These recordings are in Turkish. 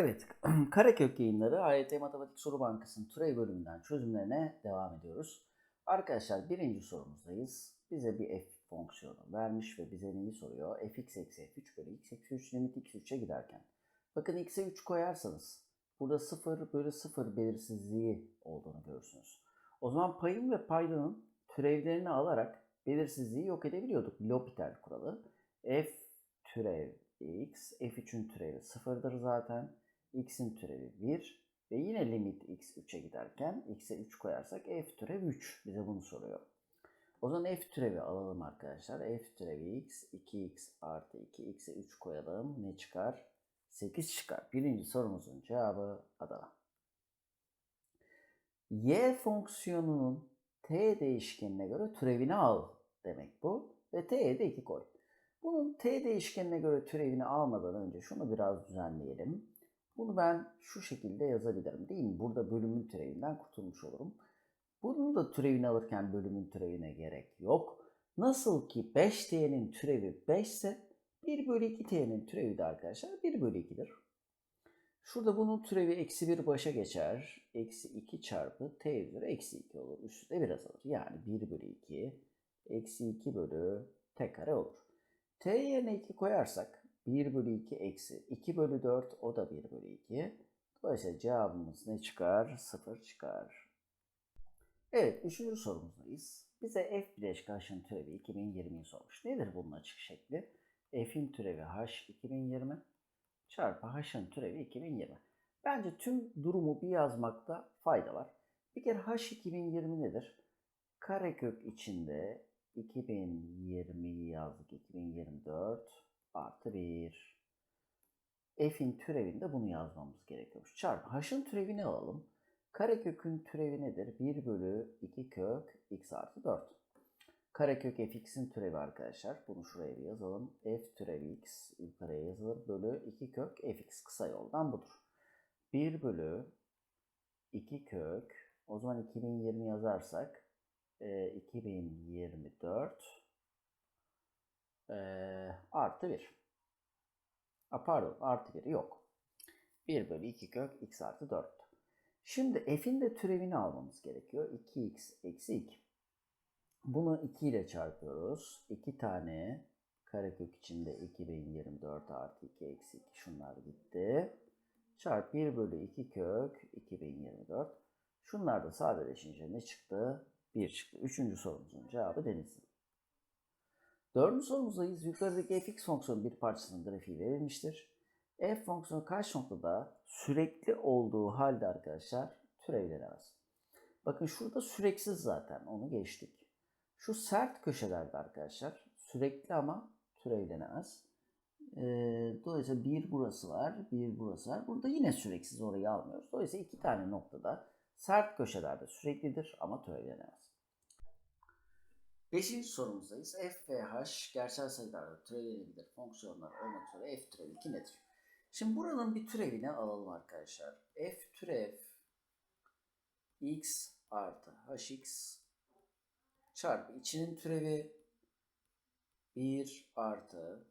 Evet, Karakök yayınları AYT Matematik Soru Bankası'nın türev bölümünden çözümlerine devam ediyoruz. Arkadaşlar birinci sorumuzdayız. Bize bir f fonksiyonu vermiş ve bize neyi soruyor? fx eksi f3 bölü x eksi 3 limit x3'e giderken. Bakın x'e 3 koyarsanız burada 0 bölü 0 belirsizliği olduğunu görürsünüz. O zaman payın ve paydanın türevlerini alarak belirsizliği yok edebiliyorduk. L'Hopital kuralı. f türev x, f3'ün türevi 0'dır zaten. X'in türevi 1 ve yine limit x 3'e giderken x'e 3 koyarsak f türev 3 bize bunu soruyor. O zaman f türevi alalım arkadaşlar. f türevi x 2x artı 2 x'e 3 koyalım. Ne çıkar? 8 çıkar. Birinci sorumuzun cevabı Adana. y fonksiyonunun t değişkenine göre türevini al demek bu. Ve t'ye de 2 koy. Bunun t değişkenine göre türevini almadan önce şunu biraz düzenleyelim. Bunu ben şu şekilde yazabilirim değil mi? Burada bölümün türevinden kurtulmuş olurum. Bunun da türevini alırken bölümün türevine gerek yok. Nasıl ki 5t'nin türevi 5 ise 1 bölü 2t'nin türevi de arkadaşlar 1 bölü 2'dir. Şurada bunun türevi eksi 1 başa geçer. Eksi 2 çarpı t üzeri eksi 2 olur. Üstü de biraz alır. Yani 1 bölü 2 eksi 2 bölü t kare olur. t yerine 2 koyarsak 1 bölü 2 eksi 2 bölü 4 o da 1 bölü 2. Dolayısıyla cevabımız ne çıkar? 0 çıkar. Evet, üçüncü sorumuzdayız. Bize f bileşik h'ın türevi 2020'yi sormuş. Nedir bunun açık şekli? f'in türevi h 2020 çarpı h'ın türevi 2020. Bence tüm durumu bir yazmakta fayda var. Bir kere h 2020 nedir? Karekök içinde 2020'yi yazdık. 2024 artı 1. F'in türevinde bunu yazmamız gerekiyormuş. Çarpı h'ın türevini alalım. Karekökün türevi nedir? 1 bölü 2 kök x artı 4. Karekök fx'in türevi arkadaşlar. Bunu şuraya bir yazalım. f türevi x yukarıya yazılır. Bölü 2 kök fx kısa yoldan budur. 1 bölü 2 kök o zaman 2020 yazarsak e, 2024 e, artı 1. A, pardon artı 1 yok. 1 bölü 2 kök x artı 4. Şimdi f'in de türevini almamız gerekiyor. 2x eksi 2. Bunu 2 ile çarpıyoruz. 2 tane karekök içinde 2024 artı 2 eksi 2 şunlar gitti. Çarp 1 bölü 2 kök 2024. Şunlar da sadeleşince ne çıktı? 1 çıktı. Üçüncü sorumuzun cevabı denizli. Dördüncü sorumuzdayız. Yukarıdaki fx fonksiyonun bir parçasının grafiği verilmiştir. f fonksiyonu kaç noktada sürekli olduğu halde arkadaşlar türevlenemez. Bakın şurada süreksiz zaten onu geçtik. Şu sert köşelerde arkadaşlar sürekli ama türevlenemez. Ee, dolayısıyla bir burası var, bir burası var. Burada yine süreksiz orayı almıyoruz. Dolayısıyla iki tane noktada sert köşelerde süreklidir ama türevlenemez. Beşinci sorumuzdayız. f ve h gerçel sayılarda türevlenebilir fonksiyonlar olmak üzere f türevi 2 nedir? Şimdi buranın bir türevini alalım arkadaşlar. f türev x artı hx çarpı içinin türevi 1 artı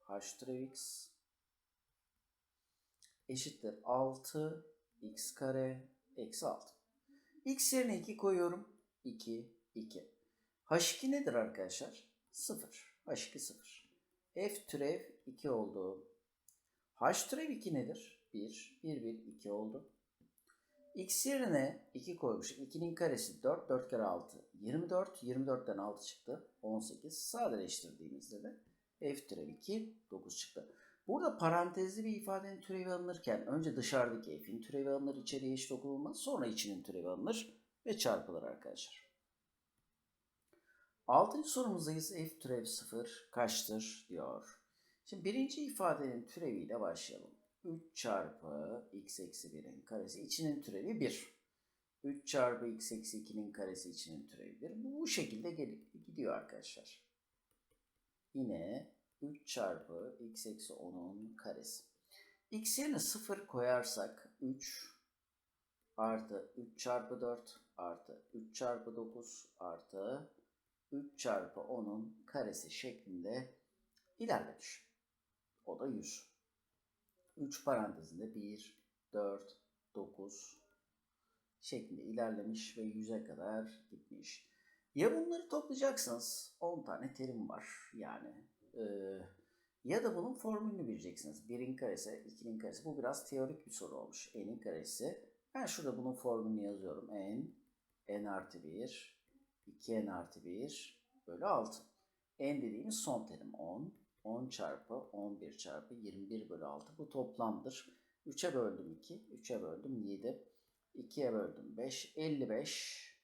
h türev x eşittir 6 x kare eksi 6. x yerine 2 koyuyorum. 2, 2. h2 nedir arkadaşlar? 0. h2 0. f türev 2 oldu. h türev 2 nedir? 1. 1, 1, 2 oldu. x yerine 2 koymuşum. 2'nin karesi 4. 4 kere 6. 24. 24'ten 6 çıktı. 18. Sadeleştirdiğimizde de f türev 2 9 çıktı. Burada parantezli bir ifadenin türevi alınırken önce dışarıdaki f'in türevi alınır, içeriye eşit okulunmaz. Sonra içinin türevi alınır ve çarpılır arkadaşlar. Altıncı sorumuzdayız. f türev 0 kaçtır diyor. Şimdi birinci ifadenin türeviyle başlayalım. 3 çarpı x eksi 1'in karesi içinin türevi 1. 3 çarpı x eksi 2'nin karesi içinin türevi 1. Bu, bu şekilde gidiyor arkadaşlar. Yine 3 çarpı x eksi 10'un karesi. x yerine 0 koyarsak 3 artı 3 çarpı 4 artı 3 çarpı 9 artı 3 çarpı 10'un karesi şeklinde ilerlemiş. O da 100. 3 parantezinde 1, 4, 9 şeklinde ilerlemiş ve 100'e kadar gitmiş. Ya bunları toplayacaksınız. 10 tane terim var yani. Ee, ya da bunun formülünü bileceksiniz. 1'in karesi, 2'nin karesi. Bu biraz teorik bir soru olmuş. N'in karesi. Ben şurada bunun formülünü yazıyorum. N, N artı 1, 2N artı 1 bölü 6. N dediğimiz son terim 10. 10 çarpı 11 çarpı 21 bölü 6 bu toplamdır. 3'e böldüm 2, 3'e böldüm 7, 2'ye böldüm 5, 55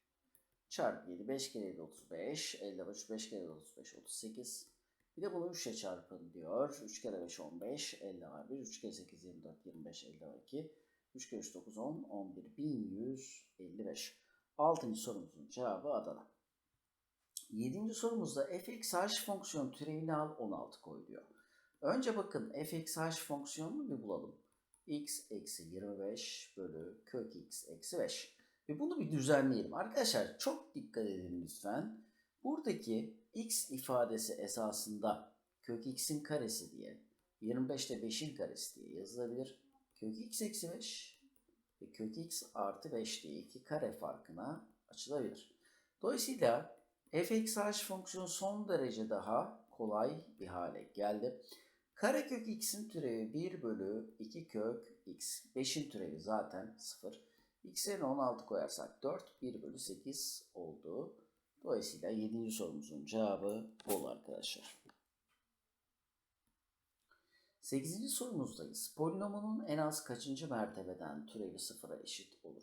çarpı 7, 5 kere 7 35, 55, 5 kere 7 35, 38. Bir de bunu 3 ile çarpın diyor. 3 kere 5 15, 50 var 1, 3 kere 8 24, 25, 50 var 2, 3 kere 3 9 10, 11, 1155. Altıncı sorumuzun cevabı Adana. Yedinci sorumuzda fxh fonksiyon türevini al 16 koy diyor. Önce bakın fxh fonksiyonunu bir bulalım. x eksi 25 bölü kök x eksi 5. Ve bunu bir düzenleyelim. Arkadaşlar çok dikkat edin lütfen. Buradaki x ifadesi esasında kök x'in karesi diye 25 de 5'in karesi diye yazılabilir. Kök x eksi 5 ve kök x artı 5 diye iki kare farkına açılabilir. Dolayısıyla fxh fonksiyonu son derece daha kolay bir hale geldi. Karekök x'in türevi 1 bölü 2 kök x. 5'in türevi zaten 0. x yerine 16 koyarsak 4, 1 bölü 8 oldu. Dolayısıyla 7. sorumuzun cevabı bol arkadaşlar. 8. sorumuzdayız. Polinomunun en az kaçıncı mertebeden türevi sıfıra eşit olur?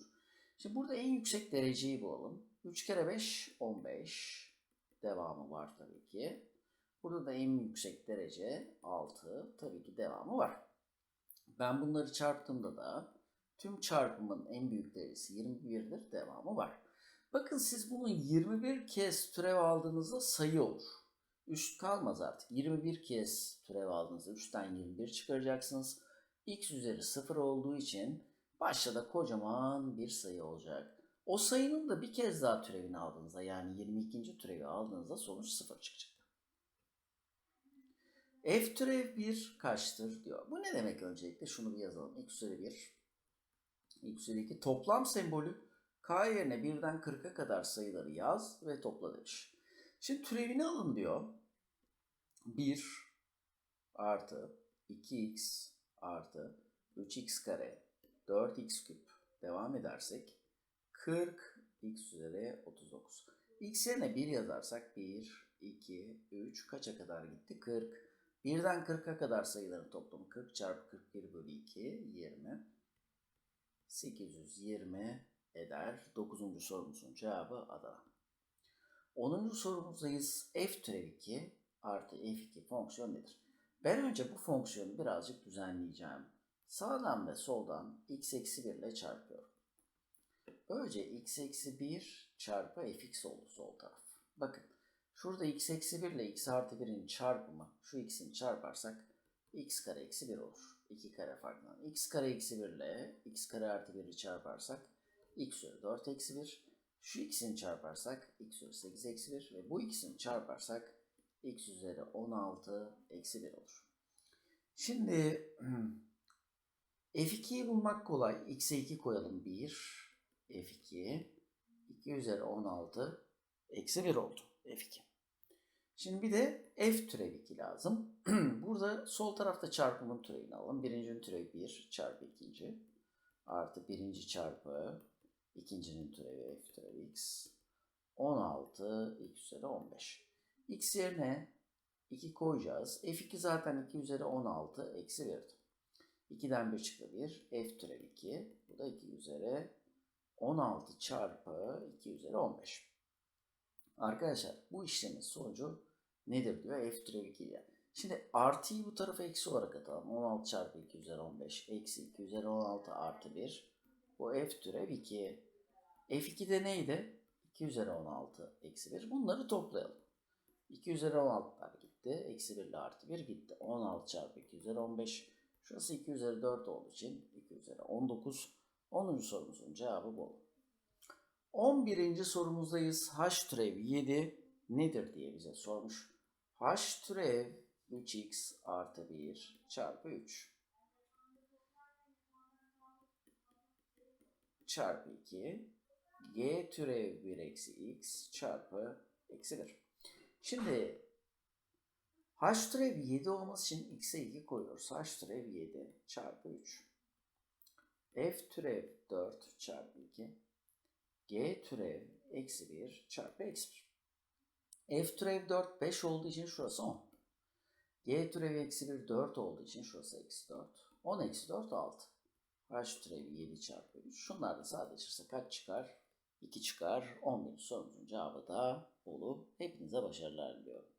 Şimdi burada en yüksek dereceyi bulalım. 3 kere 5, 15. Devamı var tabii ki. Burada da en yüksek derece 6. Tabii ki devamı var. Ben bunları çarptığımda da tüm çarpımın en büyük derecesi 21'dir. Devamı var. Bakın siz bunu 21 kez türev aldığınızda sayı olur. Üst kalmaz artık. 21 kez türev aldığınızda 3'ten 21 çıkaracaksınız. x üzeri 0 olduğu için başta da kocaman bir sayı olacak. O sayının da bir kez daha türevini aldığınızda yani 22. türevi aldığınızda sonuç 0 çıkacak. F türev 1 kaçtır diyor. Bu ne demek öncelikle? Şunu bir yazalım. x üzeri 1, x üzeri 2 toplam sembolü k yerine 1'den 40'a kadar sayıları yaz ve topla demiş. Şimdi türevini alın diyor. 1 artı 2x artı 3x kare 4x küp devam edersek 40 x üzeri 39. x yerine 1 yazarsak 1, 2, 3 kaça kadar gitti? 40. 1'den 40'a kadar sayıların toplamı 40 çarpı 41 bölü 2 20. 820 eder. 9. sorumuzun cevabı Adana. 10. sorumuzdayız. f türev 2 artı f2 fonksiyon nedir? Ben önce bu fonksiyonu birazcık düzenleyeceğim. Sağdan ve soldan x eksi 1 ile çarpıyorum. Böylece x eksi 1 çarpı fx oldu sol taraf. Bakın şurada x eksi 1 ile x artı 1'in çarpımı şu x'in çarparsak x kare eksi 1 olur. 2 kare farkından. x kare eksi 1 ile x kare artı 1'i çarparsak x üzeri 4 eksi 1. Şu x'ini çarparsak x üzeri 8 eksi 1 ve bu x'ini çarparsak x üzeri 16 eksi 1 olur. Şimdi f2'yi bulmak kolay. x'e 2 koyalım 1. f2 2 üzeri 16 eksi 1 oldu f2. Şimdi bir de f türev 2 lazım. Burada sol tarafta çarpımın türevini alalım. Birincinin türevi 1 çarpı ikinci artı birinci çarpı ikincinin türevi f türevi x 16 x üzeri 15. x yerine 2 koyacağız. f2 zaten 2 üzeri 16 eksi 1'di. 2'den 1 çıktı 1. f türev 2. Bu da 2 üzeri 16 çarpı 2 üzeri 15. Arkadaşlar bu işlemin sonucu nedir diyor f türev 2 ile. Şimdi artıyı bu tarafa eksi olarak atalım. 16 çarpı 2 üzeri 15 eksi 2 üzeri 16 artı 1. Bu f türev 2. f2'de neydi? 2 üzeri 16 eksi 1. Bunları toplayalım. 2 üzeri 16'lar gitti. Eksi 1 ile artı 1 gitti. 16 çarpı 2 üzeri 15. Şurası 2 üzeri 4 olduğu için 2 üzeri 19. 10. sorumuzun cevabı bu. 11. sorumuzdayız. H türev 7 nedir diye bize sormuş. H türev 3x artı 1 çarpı 3 çarpı 2 g türev 1 eksi x çarpı eksi 1. Şimdi h türev 7 olması için x'e 2 koyuyoruz. h türev 7 çarpı 3 f türev 4 çarpı 2 g türev eksi 1 çarpı eksi 1. f türev 4 5 olduğu için şurası 10. g türev eksi 1 4 olduğu için şurası eksi 4. 10 eksi 4 6. h türevi 7 çarpı 3. Şunlar da sadeleşirse kaç çıkar? 2 çıkar. 11 sorumuzun cevabı da olup hepinize başarılar diliyorum.